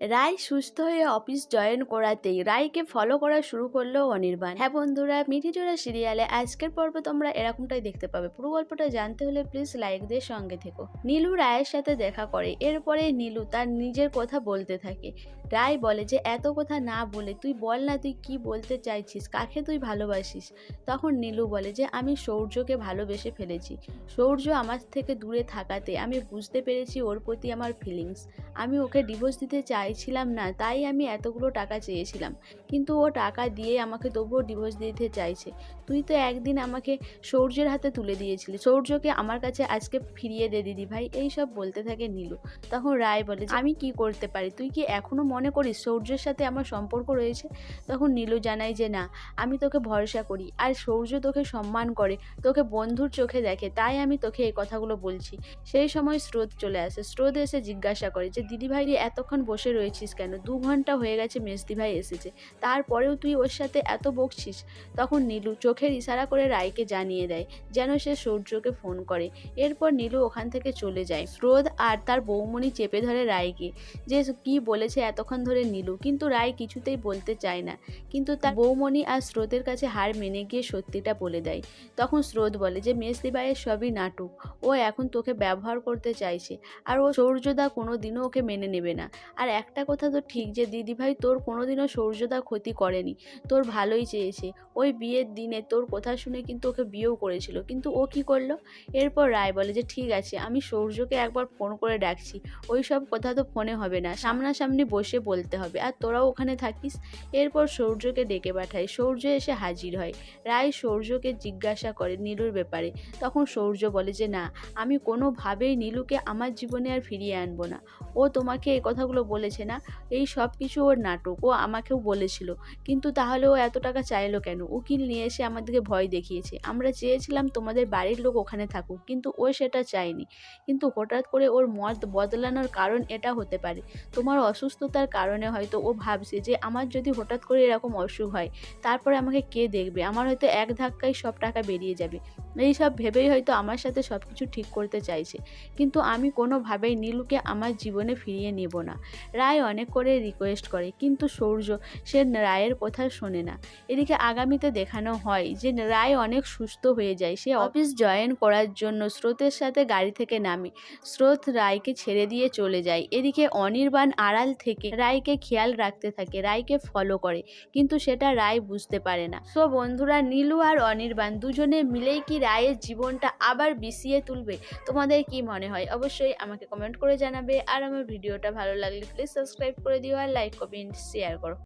রায় সুস্থ হয়ে office join করাতেই রায়কে ফলো করা শুরু করল অনির্বাণ। হ্যাঁ বন্ধুরা, মিঠিজোড়া সিরিয়ালে আজকের পর্বে তোমরা এরকমটাই দেখতে পাবে। পুরো গল্পটা জানতে হলে প্লিজ লাইক দিয়ে সঙ্গে থেকো। নীলু রায়ের সাথে দেখা করে, এরপরে নীলু তার নিজের কথা বলতে থাকে। রায় বলে যে, এত কথা না বলে তুই বল না তুই কি বলতে চাইছিস, কাকে তুই ভালোবাসিস? তখন নীলু বলে যে, আমি সৌর্যকে ভালোবেসে ফেলেছি। সৌর্য আমার থেকে দূরে থাকাতে আমি বুঝতে পেরেছি ওর প্রতি আমার ফিলিংস আমি ওকে ডিভোর্স দিতে চাইছিলাম না, তাই আমি এতগুলো টাকা চেয়েছিলাম। কিন্তু ও টাকা দিয়ে আমাকে তবুও ডিভোর্স দিতে চাইছে। তুই তো একদিন আমাকে সৌর্যের হাতে তুলে দিয়েছিলি। সৌর্যকে আমার কাছে আজকে ফিরিয়ে দে দিদি ভাই, এই সব বলতে থাকে নীলু। তখন রায় বলে, আমি কি করতে পারি? তুই কি এখনও মনে করিস সৌর্যের সাথে আমার সম্পর্ক রয়েছে? তখন নীলু জানায় যে, না, আমি তোকে ভরসা করি। আর সৌর্য তোকে সম্মান করে, তোকে বন্ধুর চোখে দেখে, তাই আমি তোকে এই কথাগুলো বলছি। সেই সময় স্রোত চলে আসে। স্রোত এসে জিজ্ঞাসা করে যে, দিদি ভাই এতক্ষণ বসে রয়েছিস কেন? দু ঘণ্টা হয়ে গেছে মেজদি ভাই এসেছে। তারপরেও তুই ওর সাথে এত বকছিস? তখন নীলু চোখের ইশারা করে রায়কে জানিয়ে দেয়, যেন সে সূর্যকে ফোন করে। এরপর নীলু ওখান থেকে চলে যায়। স্রোত আর তার বৌমণি চেপে ধরে রায়কে, যে কি বলেছে এতক্ষণ ধরে নীলু। কিন্তু রায় কিছুতেই বলতে চায় না। কিন্তু তার বৌমণি আর স্রোতের কাছে হার মেনে গিয়ে সত্যিটা বলে দেয়। তখন স্রোত বলে যে, মেজদি ভাইয়ের সবই নাটক। ও এখন তোকে ব্যবহার করতে চাইছে। আর ও সৌর্যদা কোনো দিনও ওকে মেনে নেবে না। আর একটা কথা তো ঠিক যে, দিদিভাই তোর কোনোদিনও সৌর্যদা ক্ষতি করেনি। তোর ভালোই চেয়েছে। ওই বিয়ের দিনে তোর কথা শুনে কিন্তু ওকে বিয়েও করেছিল। কিন্তু ও কি করল? এরপর রায় বলে যে, ঠিক আছে, আমি সৌর্যকে একবার ফোন করে ডাকছি। ওই সব কথা তো ফোনে হবে না। সামনাসামনি বসে বলতে হবে। আর তোরাও ওখানে থাকিস। এরপর সৌর্যকে ডেকে পাঠায়। সৌর্য এসে হাজির হয়। রায় সৌর্যকে জিজ্ঞাসা করে নীলুর ব্যাপারে। তখন সৌর্য বলে যে, না, আমি কোনোভাবেই নীলুকে আমার জীবনে আর ফিরিয়ে আনব না। ও তোমাকে এই কথাগুলো বলেছে না। এই সব কিছু ওর নাটক, ও আমাকেও বলেছিল। কিন্তু তাহলে ও এত টাকা চাইলো কেন? উকিল নিয়ে এসে আমাদেরকে ভয় দেখিয়েছে। আমরা চেয়েছিলাম তোমাদের বাড়ির লোক ওখানে থাকুক, কিন্তু ও সেটা চায়নি। কিন্তু হঠাৎ করে ওর মত বদলানোর কারণ এটা হতে পারে। তোমার অসুস্থতার কারণে হয়তো ও ভাবছে যে, আমার যদি হঠাৎ করে এরকম অসুখ হয়, তারপরে আমাকে কে দেখবে? আমার হয়তো এক ধাক্কায় সব টাকা বেরিয়ে যাবে। এই সব ভেবেই হয়তো আমার সাথে সব কিছু ঠিক করতে চাইছে। কিন্তু আমি কোনোভাবেই নীলুকে আমার জীবনে ফিরিয়ে নেব না। রায় অনেক করে রিকোয়েস্ট করে, কিন্তু সৌর্য সে রায়ের কথা শোনে না। এদিকে আগামীতে দেখানো হয় যে রায় অনেক সুস্থ হয়ে যায়। সে অফিস জয়েন করার জন্য স্রোতের সাথে গাড়ি থেকে নামে। স্রোত রায়কে ছেড়ে দিয়ে চলে যায়। এদিকে অনির্বাণ আড়াল থেকে রায়কে খেয়াল রাখতে থাকে, রায়কে ফলো করে, কিন্তু সেটা রায় বুঝতে পারে না। সো বন্ধুরা, নীলু আর অনির্বাণ দুজনে মিলেই কি রায়ের জীবনটা আবার বিছিয়ে তুলবে? তোমাদের কি মনে হয়? অবশ্যই আমাকে কমেন্ট করে জানাবে। আর আমার ভিডিওটা ভালো লাগলে প্লিজ সাবস্ক্রাইব করে দিও আর লাইক কমেন্ট শেয়ার করো।